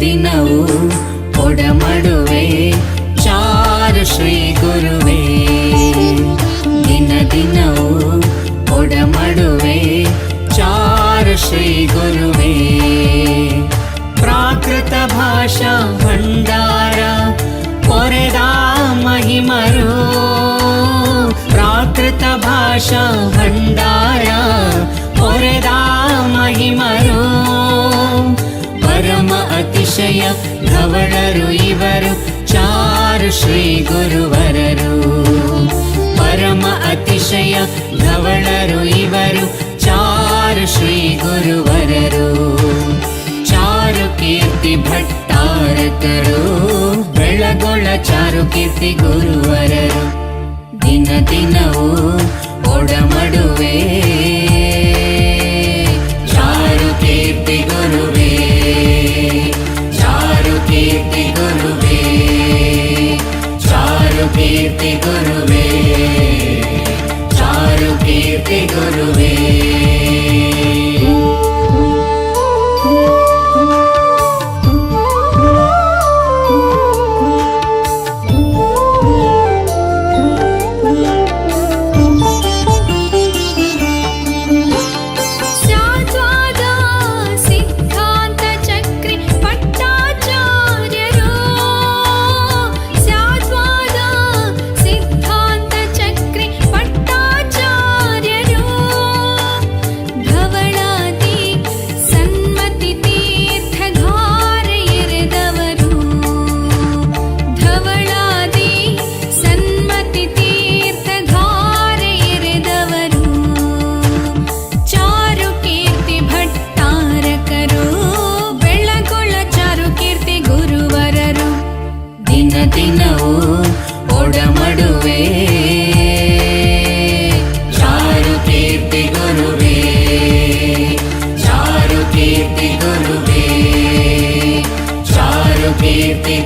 ದಿನವೂ ಒಡಮಡುವೆ. ಚಾರು ಶ್ರೀ ಗುರುವೇ, ದಿನ ದಿನವೂ ಒಡಮಡುವೆ. ಚಾರು ಶ್ರೀ ಗುರುವೇ, ಪ್ರಾಕೃತ ಭಾಷಾ ಭಂಡಾರ ಕೊರೆದ ಮಹಿಮರು. ಪ್ರಾಕೃತ ಭಾಷಾ ಧವಳರು ಇವರು, ಚಾರು ಶ್ರೀ ಗುರುವರರು. ಪರಮ ಅತಿಶಯ ಧವಳರು ಇವರು, ಚಾರು ಶ್ರೀ ಗುರುವರರು. ಚಾರು ಕೀರ್ತಿ ಭಟ್ಟಾರಕರು ಬೆಳಗೊಳ ಚಾರು ಕೀರ್ತಿ ಗುರುವರರು. कीर्ति गुरुवे चारु कीर्ति गुरुवे ಕೀರ್ತಿ